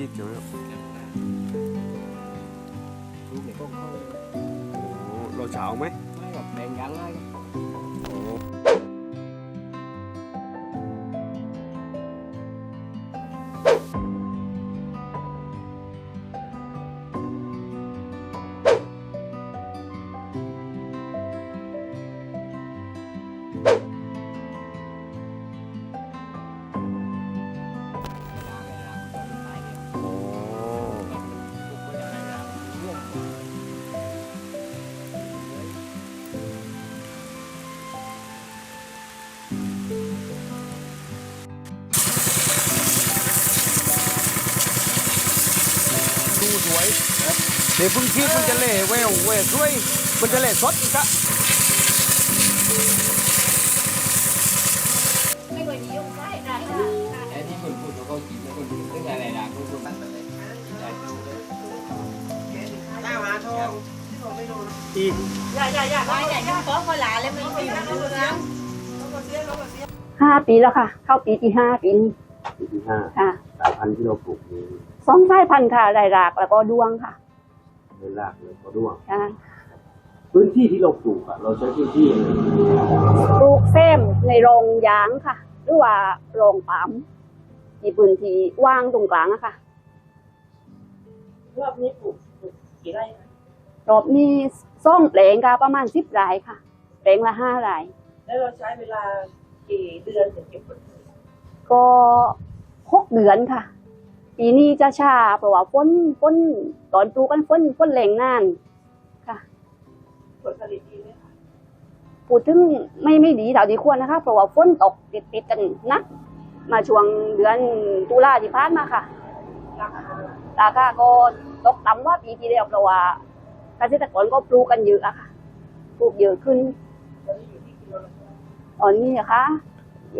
ชีพใช่ไหมครับลูก ดี๋ยวพึ่งชีพมันจะเล่แววแววสวยมันจะเล่สดอีกอะไม่เคยนิยมใช้ได้ค่ะไอ้ที่คนพูดเขากินแล้วคนพูดเรื่องอะไรด่าคนพูดตั้งแต่เลยได้ดูเลยอีกอย่าอย่าอย่าไม่อย่ายุ่งฟ้องคนหลานเลยไม่ไม่อยู่ในเมืองห้าปีแล้วค่ะ เข้าปีที่ห้าปีนี้ปีที่ห้าค่ะสายพันธุ์ที่เราปลูกนี้สองสายพันธุ์ค่ะไรรากแล้วก็ดวงค่ะ เลยรากเลยก็ร่วงค่ะพื้นที่ที่เราปลูกอะเราใช้พื้นที่ยังไงปลูกเส้มในโรงยางค่ะ หรือว่าโรงปั๊มที่พื้นที่ว่างตรงกลางอะค่ะ รอบนี้ปลูกปลูกกี่ไร่คะรอบนี้ซ่องแปลงค่ะประมาณสิบไร่ค่ะ แปลงละห้าไร่แล้วเราใช้เวลากี่เดือนถึงเก็บผลผลิตก็หกเดือนค่ะ ปีนี้จะช้าเพราะว่าฝนฝนตอนปลูกกันฝนฝนแรงนานค่ะผลผลิตดีไหมคะพูดถึงไม่ไม่ดีเท่าที่ควรนะคะ เพราะว่าฝนตกติดติดกันนัก มาช่วงเดือนตุลาที่ผ่านมาค่ะราคาราคาก็ตกต่ำกว่าปีที่แล้วเพราะว่าเกษตรกรก็ปลูกกันเยอะอะค่ะปลูกเยอะขึ้นตอนนี้อยู่ที่กิโลละเท่าไหร่ตอนนี้นะคะ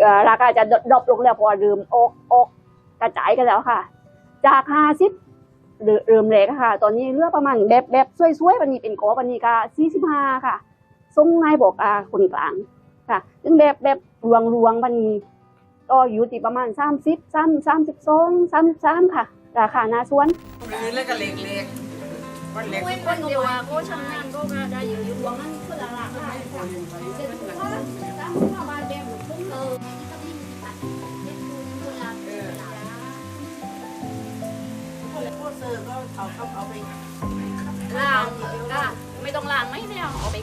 เอ่อราคาจะดรอปลงแล้วเพอเริ่มออกออกกระจายกันแล้วค่ะ จากห้าสิบเริ่มแรกอะค่ะ ตอนนี้เหลือประมาณแบบแบบสวยๆวันนี้เป็นกอวันนี้ก็สี่สิบห้าค่ะส่งนายบอกอาคนกลางค่ะซึ่งแบบแบบรวงรวงวันนี้ก็อยู่ที่ประมาณสามสิบสามสามสิบสองสามสามค่ะ ราคาหน้าสวนมีเล็กกับเล็กเล็กวันเล็กเว้นคนเดียวอะก็ทำงานก็ได้อยู่อยู่รวมนั้นคนละหลักได้ค่ะเสร็จทุกคนตา อร์ก็เอาเขาเอาไปล้างก็ไม่ต้องล้างไม่เนี่ยเอาไป